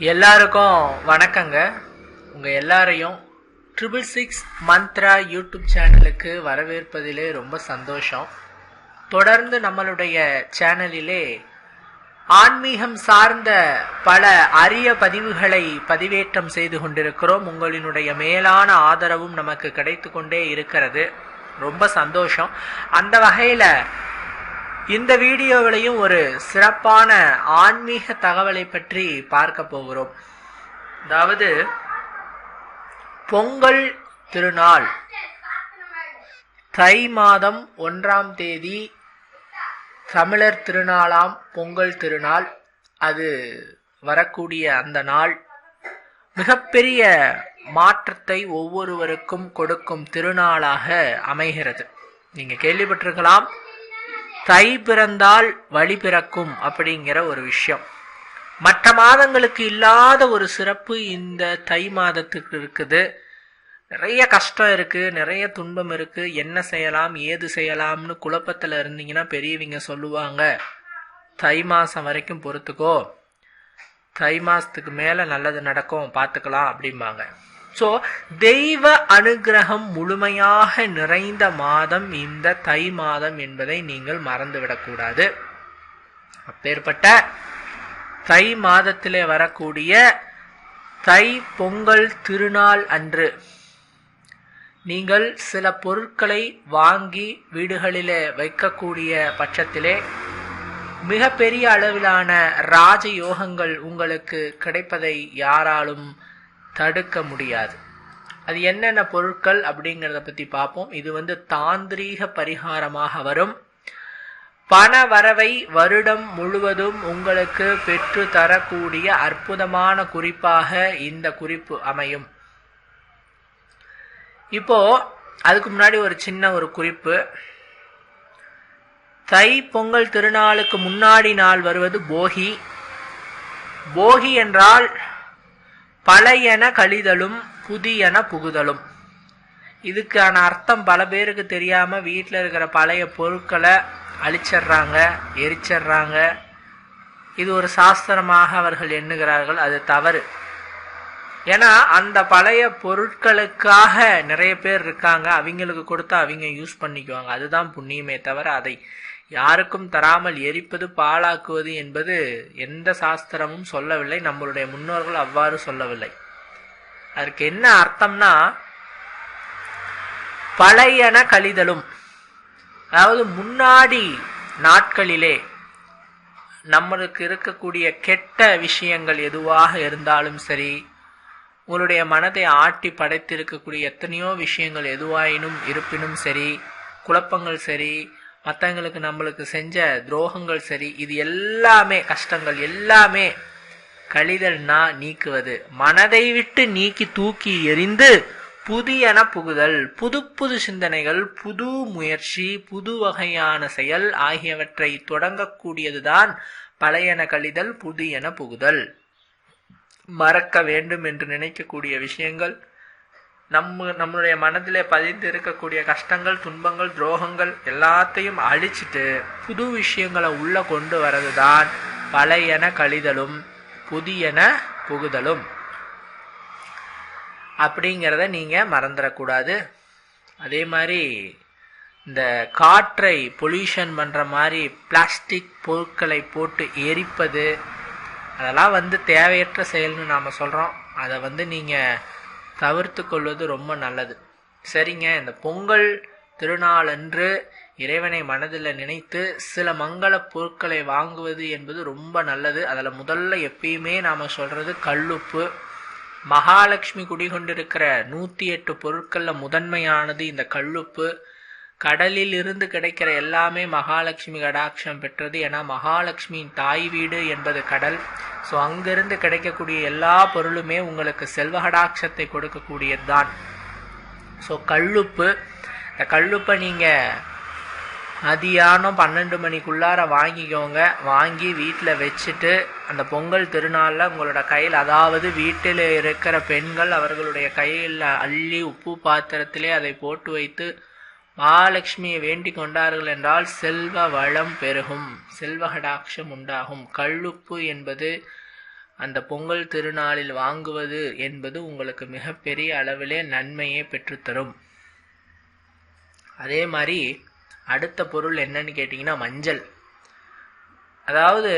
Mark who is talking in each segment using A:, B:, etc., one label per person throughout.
A: எல்லாருக்கும் வணக்கங்க. உங்கள் எல்லாரையும் ட்ரிபிள் சிக்ஸ் மந்த்ரா யூடியூப் சேனலுக்கு வரவேற்பதிலே ரொம்ப சந்தோஷம். தொடர்ந்து நம்மளுடைய சேனலிலே ஆன்மீகம் சார்ந்த பல அரிய பதிவுகளை பதிவேற்றம் செய்து கொண்டிருக்கிறோம். உங்களினுடைய மேலான ஆதரவும் நமக்கு கிடைத்து கொண்டே இருக்கிறது. ரொம்ப சந்தோஷம். அந்த வகையில் இந்த வீடியோவிலையும் ஒரு சிறப்பான ஆன்மீக தகவலை பற்றி பார்க்க போகிறோம். அதாவது பொங்கல் திருநாள். தை மாதம் ஒன்றாம் தேதி தமிழர் திருநாளாம் பொங்கல் திருநாள். அது வரக்கூடிய அந்த நாள் மிகப்பெரிய மாற்றத்தை ஒவ்வொருவருக்கும் கொடுக்கும் திருநாளாக அமைகிறது. நீங்க கேள்விப்பட்டிருக்கலாம். தை பிறந்தால் வழி பிறக்கும் அப்படிங்கிற ஒரு விஷயம். மற்ற மாதங்களுக்கு இல்லாத ஒரு சிறப்பு இந்த தை மாதத்துக்கு இருக்குது. நிறைய கஷ்டம் இருக்கு நிறைய துன்பம் இருக்கு. என்ன செய்யலாம் ஏது செய்யலாம்னு குழப்பத்தில் இருந்தீங்கன்னா பெரியவங்க சொல்லுவாங்க தை மாதம் வரைக்கும் பொறுத்துக்கோ. தை மாதத்துக்கு மேலே நல்லது நடக்கும் பார்த்துக்கலாம் அப்படிம்பாங்க. ஸோ தெய்வ அனுகிரகம் முழுமையாக நிறைந்த மாதம் இந்த தை மாதம் என்பதை நீங்கள் மறந்துவிடக்கூடாது. அப்பேற்பட்ட தை மாதத்திலே வரக்கூடிய தை பொங்கல் திருநாள் அன்று நீங்கள் சில பொருட்களை வாங்கி வீடுகளிலே வைக்கக்கூடிய பட்சத்திலே மிகப்பெரிய அளவிலான ராஜயோகங்கள் உங்களுக்கு கிடைப்பதை யாராலும் தடுக்க முடியாது. அது என்னென்ன பொருட்கள் அப்படிங்கிறத பற்றி பார்ப்போம் இது வந்து தாந்திரீக பரிகாரமாக வரும். பண வரவை வருடம் முழுவதும் உங்களுக்கு பெற்று தரக்கூடிய அற்புதமான குறிப்பாக இந்த குறிப்பு அமையும். இப்போ அதுக்கு முன்னாடி ஒரு சின்ன ஒரு குறிப்பு. தை பொங்கல் திருநாளுக்கு முன்னாடி நாள் வருவது போகி. போகி என்றால் பழையன கழிதலும் புதியன புகுதலும். இதுக்கான அர்த்தம் பல பேருக்கு தெரியாம வீட்டில் இருக்கிற பழைய பொருட்களை அழிச்சிடுறாங்க எரிச்சிட்றாங்க. இது ஒரு சாஸ்திரமாக அவர்கள் எண்ணுகிறார்கள் அது தவறு. ஏன்னா அந்த பழைய பொருட்களுக்காக நிறைய பேர் இருக்காங்க அவங்களுக்கு கொடுத்து அவங்க யூஸ் பண்ணிக்குவாங்க. அதுதான் புண்ணியமே தவிர அதை யாருக்கும் தராமல் எரிப்பது பாழாக்குவது என்பது எந்த சாஸ்திரமும் சொல்லவில்லை நம்மளுடைய முன்னோர்கள் அவ்வாறு சொல்லவில்லை. அதற்கு என்ன அர்த்தம்னா பழையன கழிதலும். அதாவது முன்னாடி நாட்களிலே நம்மளுக்கு இருக்கக்கூடிய கெட்ட விஷயங்கள் எதுவாக இருந்தாலும் சரி உங்களுடைய மனதை ஆட்டி படைத்திருக்கக்கூடிய எத்தனையோ விஷயங்கள் எதுவாயினும் இருப்பினும் சரி குழப்பங்கள் சரி மற்றவங்களுக்கு நம்மளுக்கு செஞ்ச துரோகங்கள் சரி இது எல்லாமே கஷ்டங்கள் எல்லாமே கழிதல்னா நீக்குவது. மனதை விட்டு நீக்கி தூக்கி எறிந்து புதியன புகுதல். புது புது சிந்தனைகள் புது முயற்சி புது வகையான செயல் ஆகியவற்றை தொடங்கக்கூடியதுதான் பழையன கழிதல் புதியன புகுதல். மறக்க வேண்டும் என்று நினைக்கக்கூடிய விஷயங்கள் நம்ம நம்மளுடைய மனதில் பதிந்து இருக்கக்கூடிய கஷ்டங்கள் துன்பங்கள் துரோகங்கள் எல்லாத்தையும் அழிச்சிட்டு புது விஷயங்களை உள்ள கொண்டு வரது தான் பழையன கழிதலும் புதியன புகுதலும். அப்படிங்கிறத நீங்கள் மறந்துடக்கூடாது. அதே மாதிரி இந்த காற்றை பொல்யூஷன் பண்ணுற மாதிரி பிளாஸ்டிக் பொருட்களை போட்டு எரிப்பது அதெல்லாம் வந்து தேவையற்ற செயல்னு நாம் சொல்கிறோம் அதை வந்து நீங்கள் தவிர்த்து கொள்வது ரொம்ப நல்லது. சரிங்க இந்த பொங்கல் திருநாளன்று இறைவனை மனதில் நினைத்து சில மங்கள பொருட்களை வாங்குவது என்பது ரொம்ப நல்லது. அதில் முதல்ல எப்பயுமே நாம் சொல்கிறது கல்லுப்பு. மகாலட்சுமி குடிகொண்டிருக்கிற நூற்றி எட்டு பொருட்களில் முதன்மையானது இந்த கல்லுப்பு. கடலில் இருந்து கிடைக்கிற எல்லாமே மகாலட்சுமி கடாட்சம் பெற்றது. ஏன்னா மகாலட்சுமியின் தாய் வீடு என்பது கடல். ஸோ அங்கிருந்து கிடைக்கக்கூடிய எல்லா பொருளுமே உங்களுக்கு செல்வ கடாட்சத்தை கொடுக்கக்கூடியது தான் ஸோ கல்லுப்பு. இந்த கல்லுப்பை நீங்கள் மதியானம் பன்னெண்டு மணிக்குள்ளார வாங்கிக்கோங்க. வாங்கி வீட்டில் வச்சுட்டு அந்த பொங்கல் திருநாளில் உங்களோட கையில் அதாவது வீட்டில் இருக்கிற பெண்கள் அவர்களுடைய கையில் அள்ளி உப்பு பாத்திரத்திலே அதை போட்டு வைத்து மகாலட்சுமியை வேண்டிக் கொண்டார்கள் என்றால் செல்வ வளம் பெருகும் செல்வகடாட்சம் உண்டாகும். கல்லுப்பு என்பது அந்த பொங்கல் திருநாளில் வாங்குவது என்பது உங்களுக்கு மிகப்பெரிய அளவிலே நன்மையை பெற்றுத்தரும் அதே மாதிரி அடுத்த பொருள் என்னன்னு கேட்டிங்கன்னா மஞ்சள். அதாவது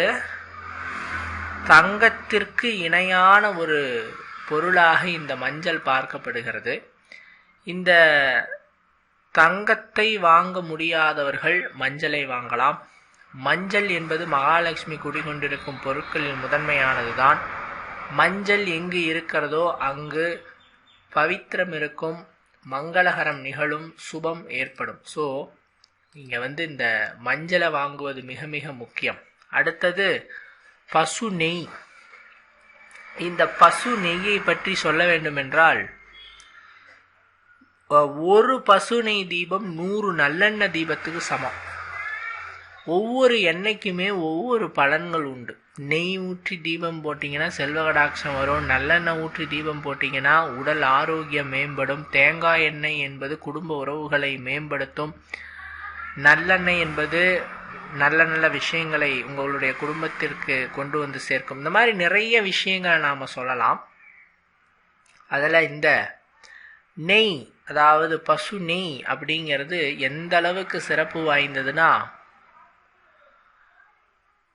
A: தங்கத்திற்கு இணையான ஒரு பொருளாக இந்த மஞ்சள் பார்க்கப்படுகிறது. இந்த தங்கத்தை வாங்க முடியாதவர்கள் மஞ்சளை வாங்கலாம். மஞ்சள் என்பது மகாலட்சுமி குடிகொண்டிருக்கும் பொருட்களில் முதன்மையானதுதான். மஞ்சள் எங்கு இருக்கிறதோ அங்கு பவித்திரம் இருக்கும் மங்களகரம் நிகழும் சுபம் ஏற்படும். ஸோ நீங்கள் வந்து இந்த மஞ்சளை வாங்குவது மிக மிக முக்கியம். அடுத்தது பசு நெய். இந்த பசு நெய்யை பற்றி சொல்ல வேண்டுமென்றால் ஒரு பசு நெய் தீபம் நூறு நல்லெண்ணெய் தீபத்துக்கு சமம். ஒவ்வொரு எண்ணெய்க்குமே ஒவ்வொரு பலன்கள் உண்டு. நெய் ஊற்றி தீபம் போட்டிங்கன்னா செல்வகடாட்சம் வரும். நல்லெண்ணெய் ஊற்றி தீபம் போட்டிங்கன்னா உடல் ஆரோக்கியம் மேம்படும். தேங்காய் எண்ணெய் என்பது குடும்ப உறவுகளை மேம்படுத்தும். நல்லெண்ணெய் என்பது நல்ல நல்ல விஷயங்களை உங்களுடைய குடும்பத்திற்கு கொண்டு வந்து சேர்க்கும். இந்த மாதிரி நிறைய விஷயங்களை நாம் சொல்லலாம். அதில் இந்த நெய் அதாவது பசு நெய் அப்படிங்கிறது எந்த அளவுக்கு சிறப்பு வாய்ந்ததுன்னா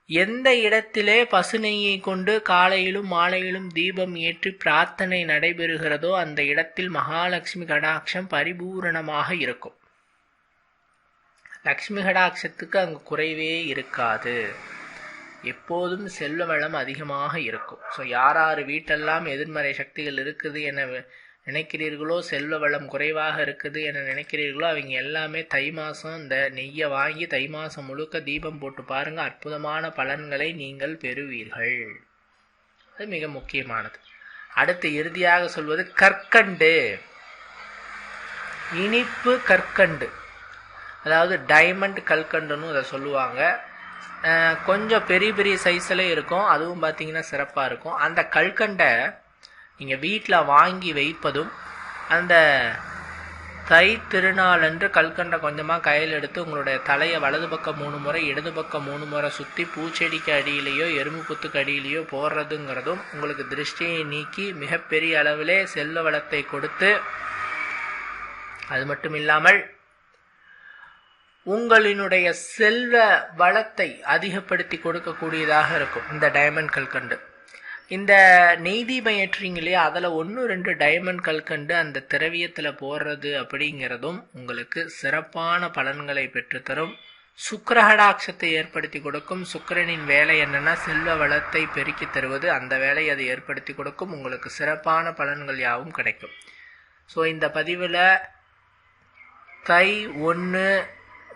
A: எந்த இடத்திலே பசு நெய்யை கொண்டு காலையிலும் மாலையிலும் தீபம் ஏற்றி பிரார்த்தனை நடைபெறுகிறதோ அந்த இடத்தில் மகாலட்சுமி கடாட்சம் பரிபூரணமாக இருக்கும். லக்ஷ்மி கடாட்சத்துக்கு அங்கு குறைவே இருக்காது. எப்போதும் செல்வ வளம் அதிகமாக இருக்கும். ஸோ யார் யார் வீட்டெல்லாம் எதிர்மறை சக்திகள் இருக்குது என நினைக்கிறீர்களோ? செல்வ வளம் குறைவாக இருக்குது என நினைக்கிறீர்களோ? அவங்க எல்லாமே தை மாதம் இந்த நெய்யை வாங்கி தை மாதம் முழுக்க தீபம் போட்டு பாருங்கள் அற்புதமான பலன்களை நீங்கள் பெறுவீர்கள். அது மிக முக்கியமானது. அடுத்து இறுதியாக சொல்வது கற்கண்டு. இனிப்பு கற்கண்டு. அதாவது டைமண்ட் கல்கண்டுன்னு அதை சொல்லுவாங்க. கொஞ்சம் பெரிய பெரிய சைஸில் இருக்கும். அதுவும் பார்த்திங்கன்னா சிறப்பாக இருக்கும். அந்த கல்கண்டை நீங்கள் வீட்டில் வாங்கி வைப்பதும் அந்த தை திருநாளன்று கல்கண்டை கொஞ்சமாக கையில் எடுத்து உங்களுடைய தலையை வலது பக்கம் மூணு முறை இடது பக்கம் மூணு முறை சுற்றி பூச்செடிக்கு அடியிலேயோ எறும்பு புத்துக்கு அடியிலேயோ போடுறதுங்கிறதும் உங்களுக்கு திருஷ்டியை நீக்கி மிகப்பெரிய அளவிலே செல்வ வளத்தை கொடுத்து அது மட்டும் இல்லாமல் உங்களினுடைய செல்வ வளத்தை அதிகப்படுத்தி கொடுக்கக்கூடியதாக இருக்கும் இந்த டைமண்ட் கல்கண்டு. இந்த நெய் தீபம் ஏற்றுறீங்க இல்லையா? அதில் ஒன்று ரெண்டு டைமண்ட் கல்கண்டு அந்த திரவியத்தில் போடுறது அப்படிங்கிறதும் உங்களுக்கு சிறப்பான பலன்களை பெற்றுத்தரும். சுக்கரகடாட்சத்தை ஏற்படுத்தி கொடுக்கும். சுக்கரனின் வேலை என்னன்னா செல்வ வளத்தை பெருக்கி தருவது. அந்த வேலையை அது ஏற்படுத்தி கொடுக்கும். உங்களுக்கு சிறப்பான பலன்கள் யாவும் கிடைக்கும். ஸோ இந்த பதிவில் தை ஒன்று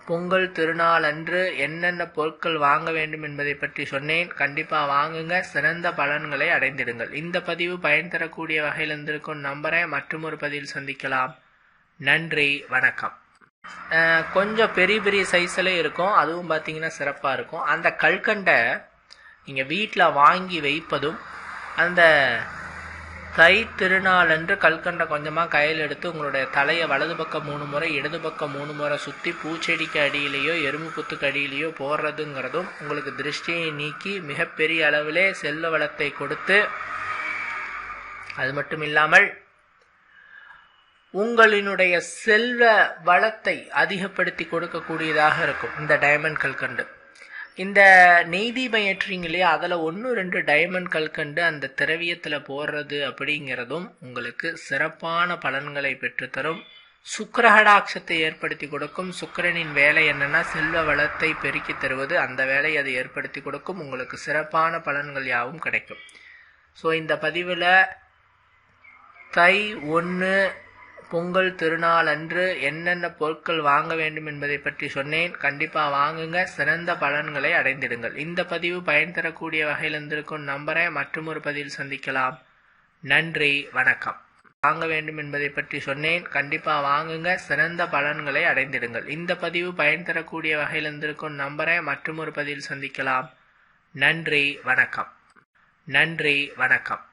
A: பொங்கல் திருநாள் அன்று என்னென்ன பொருட்கள் வாங்க வேண்டும் என்பதை பற்றி சொன்னேன். கண்டிப்பாக வாங்குங்க. சிறந்த பலன்களை அடைந்திடுங்கள். இந்த பதிவு பயன் தரக்கூடிய வகையில் இருந்திருக்கும். நம்பரை மற்றும் ஒரு பதிவில் சந்திக்கலாம். நன்றி. வணக்கம். கொஞ்சம் பெரிய பெரிய சைஸில் இருக்கும். அதுவும் பார்த்தீங்கன்னா சிறப்பாக இருக்கும். அந்த கல்கண்டை நீங்கள் வீட்டில் வாங்கி வைப்பதும் அந்த தை திருநாளன்று கல்கண்டை கொஞ்சமாக கையில் எடுத்து உங்களுடைய தலையை வலது பக்கம் மூணு முறை இடது பக்கம் மூணு முறை சுற்றி பூச்செடிக்கு அடியிலேயோ எறும்பு புத்துக்கு அடியிலேயோ போடுறதுங்கிறதும் உங்களுக்கு திருஷ்டியை நீக்கி மிகப்பெரிய அளவிலே செல்வ வளத்தை கொடுத்து அது மட்டும் இல்லாமல் உங்களினுடைய செல்வ வளத்தை அதிகப்படுத்தி கொடுக்கக்கூடியதாக இருக்கும் இந்த டைமண்ட் கல்கண்டு. இந்த நெய் தீபம் ஏற்றுறீங்க இல்லையா? அதில் ஒன்று ரெண்டு டைமண்ட் கல்கண்டு அந்த திரவியத்தில் போடுறது அப்படிங்கிறதும் உங்களுக்கு சிறப்பான பலன்களை பெற்றுத்தரும். சுக்கரகடாட்சத்தை ஏற்படுத்தி கொடுக்கும். சுக்கரனின் வேலை என்னன்னா செல்வ வளத்தை பெருக்கி தருவது. அந்த வேலையை அது ஏற்படுத்தி கொடுக்கும். உங்களுக்கு சிறப்பான பலன்கள் யாவும் கிடைக்கும். ஸோ இந்த பதிவில் தை ஒன்று பொங்கல் திருநாள் அன்று என்னென்ன பொருட்கள் வாங்க வேண்டும் என்பதை பற்றி சொன்னேன். கண்டிப்பாக வாங்குங்க. சிறந்த பலன்களை அடைந்திடுங்கள். இந்த பதிவு பயன் தரக்கூடிய வகையில் இருந்திருக்கும். நம்பரை மற்றும் ஒரு பதிவில் சந்திக்கலாம். நன்றி. வணக்கம். வாங்க வேண்டும் என்பதை பற்றி சொன்னேன். கண்டிப்பாக வாங்குங்க. சிறந்த பலன்களை அடைந்திடுங்கள். இந்த பதிவு பயன் தரக்கூடிய வகையில் இருந்திருக்கும். நம்பரை மற்றும் ஒரு பதிவில் சந்திக்கலாம். நன்றி. வணக்கம். நன்றி. வணக்கம்.